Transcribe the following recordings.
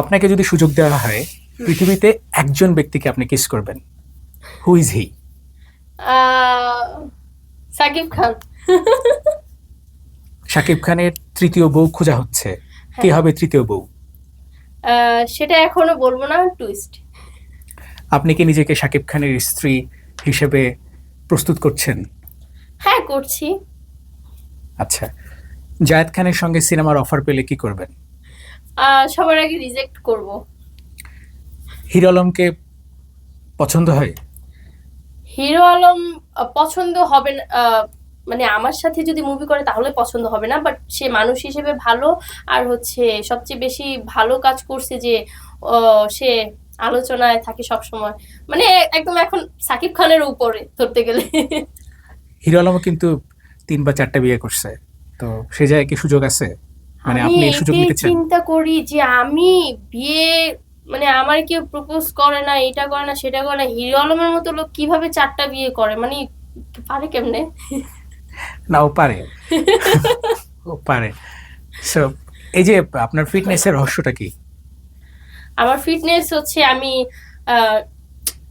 আপনাকে যদি সুযোগ দেওয়া হয় পৃথিবীতে একজন ব্যক্তিকে আপনি কিস করবেন। Who is he Shakib Khan. Shakib খানের তৃতীয় বউ খোঁজা হচ্ছে। কে হবে তৃতীয় বউ? সেটা এখনও বলব না টুইস্ট আপনি কি নিজেকে শাকিব খানের স্ত্রী হিসেবে প্রস্তুত করছেন? হ্যাঁ করছি। আচ্ছা। জায়েদ খানের সঙ্গে সিনেমার অফার পেলে কি করবেন? সবার আগে রিজেক্ট করব। হিরো আলমকে পছন্দ হয়? হিরো আলম পছন্দ হবে না মানে আমার সাথে যদি মুভি করে তাহলে পছন্দ হবে না বাট সে মানুষ হিসেবে ভালো। আর হচ্ছে সবচেয়ে বেশি ভালো কাজ করছে যে সে আলোচনায় থাকে সব সময় মানে একদম এখন সাকিব খানের উপরে ধরতে গেলে। হিরো আলমও কিন্তু তিন বা চারটা বিয়ে করছে। তো সে জায়গায় কি সুযোগ আছে? মানে আমি আপনি এই সুযোগ নিতে চান চিন্তা করি যে আমি বিয়ে মানে আমার কেউ প্রপোজ করে না এটা করে না সেটা করে না হিরো আলমের মতো লোক কীভাবে চারটা বিয়ে করে? মানে পারে কেমনে? না ও পারে। ও পারে। সো এই যে আপনার ফিটনেসের রহস্যটা কি? আমার ফিটনেস হচ্ছে আমি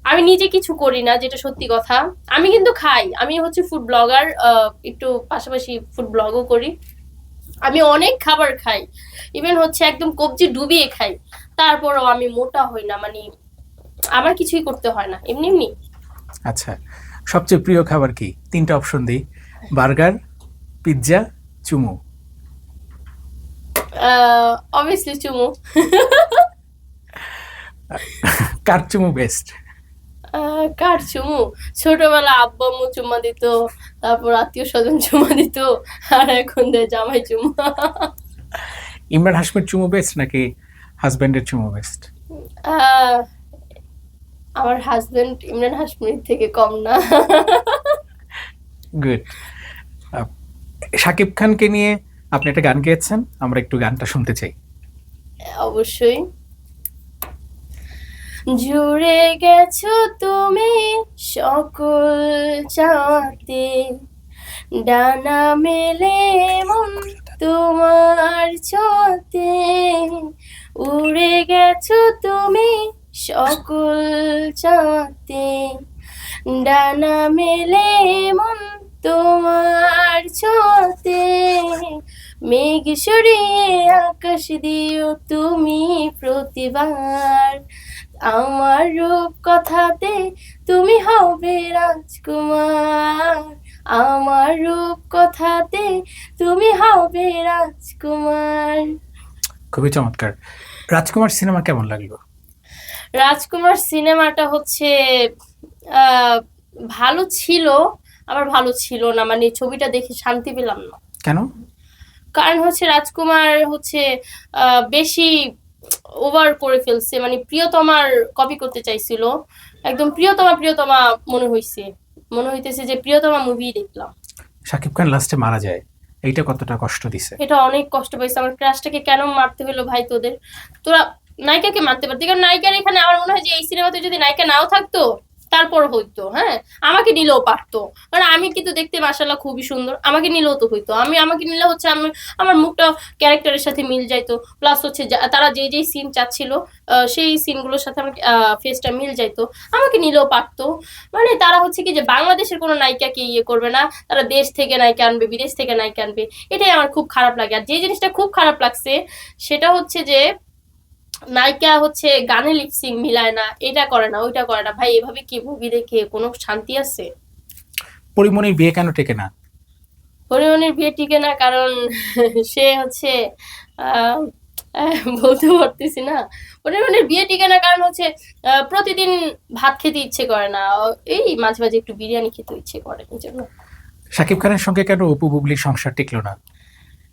আমি নিজে কিছু করি না যেটা সত্যি কথা। আমি কিন্তু খাই। আমি হচ্ছে ফুড ব্লগার একটু পাশাপাশি ফুড ব্লগও করি। আমি অনেক খাবার খাই। ইভেন হচ্ছে একদম কবজি ডুবিয়ে খাই। তারপরও আমি মোটা হই না মানে আমার কিছুই করতে হয় না। এমনি এমনি। আচ্ছা সবচেয়ে প্রিয় খাবার কি? তিনটা অপশন দিই। বার্গার পিৎজা চুমু। অবভিয়াসলি চুমু। কার চুমু বেস্ট কার চুমু? ছোটবেলা আব্বা আম্মু চুমা দিত তারপর আত্মীয় স্বজন চুমা দিত আর এখন দেয় জামাই চুমা। ইমরান হাসমির চুমু বেস্ট নাকি হাজব্যান্ডের চুমু বেস্ট আমার হাজবেন্ড ইমরান হাসমির থেকে কম না। গুড শাকিব খানকে নিয়ে আপনি একটা গান গেয়েছেন আমরা একটু গানটা শুনতে চাই। অবশ্যই। জুড়ে গেছো তুমি সকল চাতে ডানা মেলে মন তোমার ছতে। উড়ে গেছো তুমি সকল চাতে ডানা মেলে মন তোমার ছতে। মেঘ সরিয়ে আকাশ দিও তুমি প্রতিবার। আমার রূপ কথাতে তুমি হবে রাজকুমার। আমার রূপ কথাতে তুমি হবে রাজকুমার। খুবই চমৎকার। রাজকুমার সিনেমা কেমন লাগল? রাজকুমার সিনেমাটা হচ্ছে ভালো ছিল আবার ভালো ছিল না। মানে ছবিটা দেখে শান্তি পেলাম না। কেন? কারণ হচ্ছে রাজকুমার হচ্ছে বেশি ওভার করে ফেলছে। মানে প্রিয়তমার কপি করতে চাইছিল। একদম প্রিয়তমা প্রিয়তমা মনে হইছে। মনে হইতেছে যে প্রিয়তমা মুভি দেখলাম। শাকিব খান লাস্টে মারা যায়। এইটা কতটা কষ্ট দিছে। এটা অনেক কষ্ট পাইছে। আমার ক্রাশটাকে কেন মারতে হলো ভাই তোদের? তোরা নায়িকাকে মারতে পারতি। কারণ নায়িকার এখানে আমার মনে হয় যে এই সিনেমাতে যদি নায়িকা নাও থাকতো তারপর হইতো হ্যাঁ? আমাকে নিলেও পারতো। কারণ আমি কিন্তু দেখতে মাসাল্লাহ খুবই সুন্দর। আমাকে নিলেও তো হইতো। আমি, আমাকে নিলে হচ্ছে আমি, আমার মুখটা ক্যারেক্টারের সাথে মিল যাইতো। প্লাস হচ্ছে তারা যে যেই সিন চাচ্ছিল সেই সিনগুলোর সাথে আমার ফেসটা মিল যাইতো। আমাকে নিলেও পারতো। মানে তারা হচ্ছে কি যে বাংলাদেশের কোনো নায়িকাকে ইয়ে করবে না। তারা দেশ থেকে নায়িকা আনবে, বিদেশ থেকে নায়িকা আনবে। এটাই আমার খুব খারাপ লাগে। আর যে জিনিসটা খুব খারাপ লাগছে, সেটা হচ্ছে যে নায়িকা হচ্ছে গানে লিপসিং মিলায় না এটা করে না ওইটা করে না। ভাই এভাবে কি মুভি দেখে কোনো শান্তি আছে? পরিমণির বিয়ে কেন টেকে না? হরিমনির বিয়ে টিকে না কারণ সে হচ্ছে বলতে পারতেছি না। হরিমনির বিয়ে টিকে না কারণ হচ্ছে প্রতিদিন ভাত খেতে ইচ্ছে করে না। এই মাঝে মাঝে একটু বিরিয়ানি খেতে ইচ্ছে করে এই জন্য। শাকিব খানের সঙ্গে কেন অপু বুবলির সংসার টিকলো না?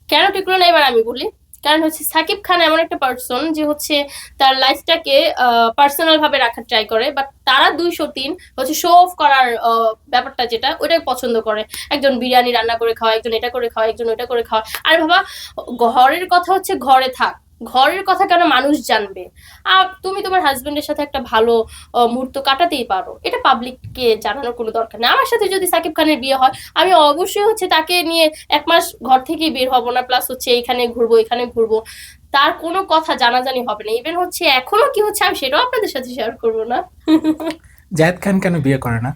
কেন টিকলো না? এবার আমি বলি। কারণ হচ্ছে সাকিব খান এমন একটা পার্সন যে হচ্ছে তার লাইফটাকে পার্সোনাল ভাবে রাখার ট্রাই করে বাট তারা দুইশো তিন হচ্ছে শো অফ করার ব্যাপারটা যেটা ওটাই পছন্দ করে। একজন বিরিয়ানি রান্না করে খাওয়া একজন এটা করে খাওয়া একজন ওইটা করে খাওয়া আর বাবা, ঘরের কথা হচ্ছে ঘরে থাক। ঘরের কথা কেন মানুষ জানবে? আর তুমি তোমার হাজবেন্ডের সাথে একটা ভালো মুহূর্ত কাটাতেই পারো। এটা পাবলিককে জানানোর কোনো দরকার নেই। আমার সাথে যদি সাকিব খানের বিয়ে হয় আমি অবশ্যই হচ্ছে তাকে নিয়ে এক মাস ঘর থেকেই বের হব না। প্লাস হচ্ছে এইখানে ঘুরবো এখানে ঘুরবো। তার কোনো কথা জানাজানি হবে না। ইভেন হচ্ছে এখনও কি হচ্ছে আমি সেটাও আপনাদের সাথে শেয়ার করব না। জায়েদ খান কেন বিয়ে করে না?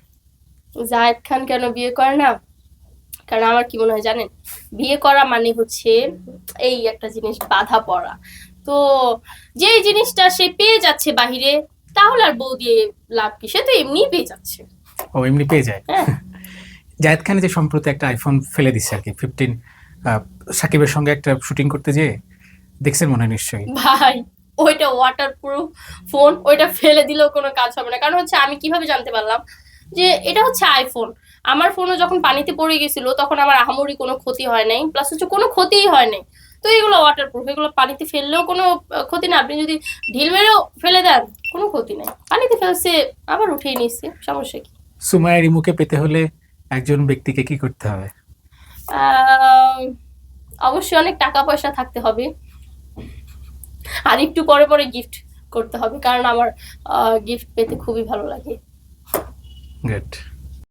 জায়েদ খান কেন বিয়ে করে না? কারণ আমার কি মনে হয় জানেন? বিয়ে করা মানে হচ্ছে এই একটা জিনিস বাধা পড়া। তো যে জিনিসটা সে পেয়ে যাচ্ছে বাহিরে তাহলে আর বউ দিয়ে লাভ কি? সে তো এমনিই পেয়ে যাচ্ছে। ও এমনি পেয়ে যায়। হ্যাঁ। জায়েদ খান যে সম্প্রতি একটা আইফোন ফেলে দিচ্ছে আর কি ফিফটিন সাকিবের সঙ্গে একটা শুটিং করতে যেয়ে দেখছেন মনে হয় নিশ্চয়ই? ভাই ওইটা ওয়াটার প্রুফ ফোন ওইটা ফেলে দিলেও কোনো কাজ হবে না। কারণ হচ্ছে আমি কীভাবে জানতে পারলাম যে এটা হচ্ছে আইফোন আমার ফোনও যখন পানিতে পড়ে গেছিল তখন আমার আহামরি কোনো ক্ষতি হয় নাই। প্লাস হচ্ছে কোনো ক্ষতিই হয় নাই। তো এগুলো ওয়াটার প্রুফ এগুলো পানিতে ফেললেও কোনো ক্ষতি না। আপনি যদি ঢিল মেরেও ফেলে দেন কোনো ক্ষতি নাই। পানিতে ফেলছে আবার উঠিয়ে নিচ্ছে। সমস্যা কি? সুমায়ের মুখে পেতে হলে একজন ব্যক্তিকে কি করতে হবে? অবশ্যই অনেক টাকা পয়সা থাকতে হবে। আর একটু পরে পরে গিফট করতে হবে। কারণ আমার গিফট পেতে খুবই ভালো লাগে। গুড